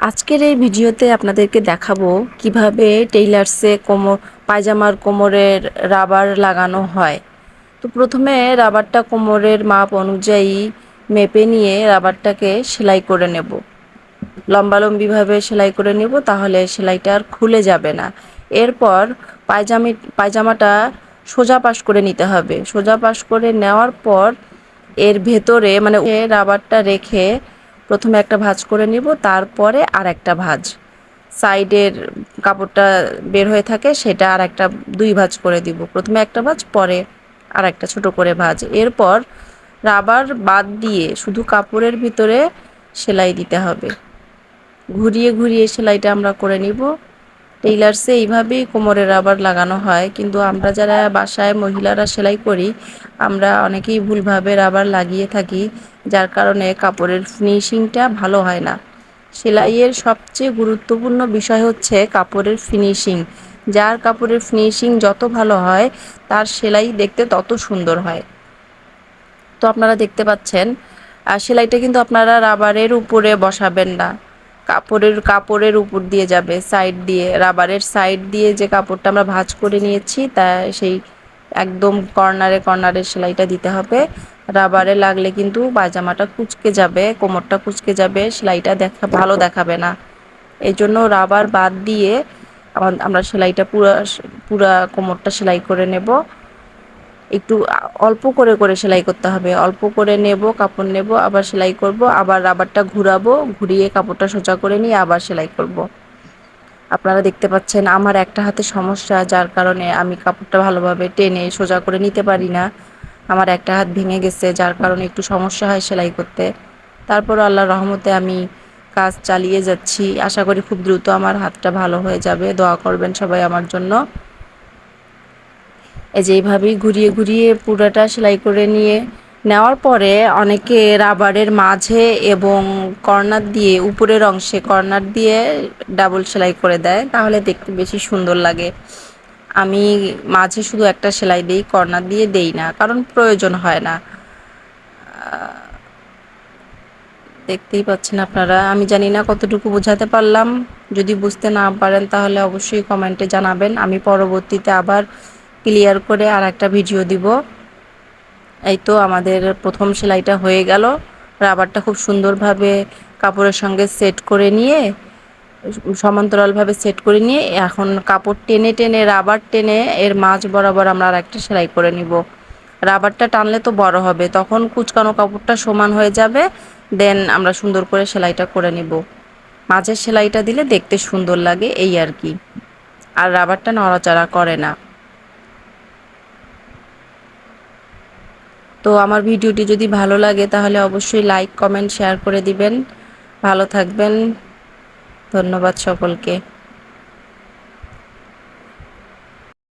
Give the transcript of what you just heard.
আজকের এই ভিডিওতে আপনাদেরকে দেখাবো কীভাবে টেইলার্সে কোমর পায়জামার কোমরের রাবার লাগানো হয়। তো প্রথমে রাবারটা কোমরের মাপ অনুযায়ী মেপে নিয়ে রাবারটাকে সেলাই করে নেব। লম্বালম্বিভাবে সেলাই করে নেব, তাহলে সেলাইটা আর খুলে যাবে না। এরপর পায়জামি, পায়জামাটা সোজা পাশ করে নিতে হবে। সোজা পাশ করে নেওয়ার পর এর ভেতরে মানে রাবারটা রেখে প্রথমে একটা ভাজ করে নিব, তারপরে আর একটা ভাজ। সাইডের কাপড়টা বের হয়ে থাকে, সেটা আর একটা দুই ভাজ করে দিব। প্রথমে একটা ভাজ, পরে আর একটা ছোট করে ভাজ। এরপর রাবার বাদ দিয়ে শুধু কাপড়ের ভিতরে সেলাই দিতে হবে। ঘুরিয়ে ঘুরিয়ে সেলাইটা আমরা করে নিব। টেইলার্সে এইভাবেই কোমরে রাবার লাগানো হয়। কিন্তু আমরা যারা বাসায় মহিলারা সেলাই করি, আমরা অনেকেই ভুলভাবে রাবার লাগিয়ে থাকি, যার কারণে কাপড়ের ফিনিশিংটা ভালো হয় না। সেলাইয়ের সবচেয়ে গুরুত্বপূর্ণ বিষয় হচ্ছে কাপড়ের ফিনিশিং যার কাপড়ের ফিনিশিং যত ভালো হয়, তার সেলাই দেখতে তত সুন্দর হয়। তো আপনারা দেখতে পাচ্ছেন আর সেলাইটা কিন্তু আপনারা রাবারের উপরে বসাবেন না। কাপড়ের কাপড়ের উপর দিয়ে যাবে সাইড দিয়ে রাবারের সাইড দিয়ে যে কাপড়টা আমরা ভাঁজ করে নিয়েছি, তা সেই একদম কর্নারে কর্নারে সেলাইটা দিতে হবে। রাবারে লাগলে কিন্তু পায়জামাটা কুচকে যাবে, কোমরটা কুচকে যাবে, সেলাইটা দেখা, ভালো দেখাবে না। এই জন্য রাবার বাদ দিয়ে আমরা সেলাইটা পুরা পুরা কোমরটা সেলাই করে নেব। একটু অল্প করে করে সেলাই করতে হবে। অল্প করে নেব, কাপড় নেব, আবার সেলাই করব, আবার রাবারটা ঘুরাবো, ঘুরিয়ে কাপড়টা সোজা করে নিয়ে আবার সেলাই করব। আপনারা দেখতে পাচ্ছেন আমার একটা হাতে সমস্যা, যার কারণে আমি কাপড়টা ভালোভাবে টেনে সোজা করে নিতে পারি না। আমার একটা হাত ভেঙে গেছে, যার কারণে একটু সমস্যা হয় সেলাই করতে। তারপর আল্লাহ রহমতে আমি কাজ চালিয়ে যাচ্ছি। আশা করি খুব দ্রুত আমার হাতটা ভালো হয়ে যাবে। দোয়া করবেন সবাই আমার জন্য। এই যে এইভাবেই ঘুরিয়ে ঘুরিয়ে পুরোটা সেলাই করে নিয়ে নেওয়ার পরে অনেকে রাবারের মাঝে এবং কর্নার দিয়ে, উপরের অংশে কর্নার দিয়ে ডাবল সেলাই করে দেয়। তাহলে দেখতে বেশি সুন্দর লাগে। আমি মাঝে শুধু একটা সেলাই দিই, কর্নার দিয়ে দেই না, কারণ প্রয়োজন হয় না। দেখতেই পাচ্ছেন আপনারা। আমি জানি না কতটুকু বোঝাতে পারলাম। যদি বুঝতে না পারেন তাহলে অবশ্যই কমেন্টে জানাবেন। আমি পরবর্তীতে আবার ক্লিয়ার করে আর একটা ভিডিও দিব। এই তো আমাদের প্রথম সেলাইটা হয়ে গেল। রাবারটা খুব সুন্দরভাবে কাপড়ের সঙ্গে সেট করে নিয়ে, সমান্তরালভাবে সেট করে নিয়ে, এখন কাপড় টেনে টেনে, রাবার টেনে এর মাঝ বরাবর আমরা আর একটা সেলাই করে নিব। রাবারটা টানলে তো বড় হবে, তখন কুচকানো কাপড়টা সমান হয়ে যাবে দেন আমরা সুন্দর করে সেলাইটা করে নিব। মাঝের সেলাইটা দিলে দেখতে সুন্দর লাগে, এই আর কি। আর রাবারটা নড়াচড়া করে না। তো আমার ভিডিওটি যদি ভালো লাগে তাহলে অবশ্যই লাইক কমেন্ট শেয়ার করে দিবেন। ভালো থাকবেন। ধন্যবাদ সকলকে।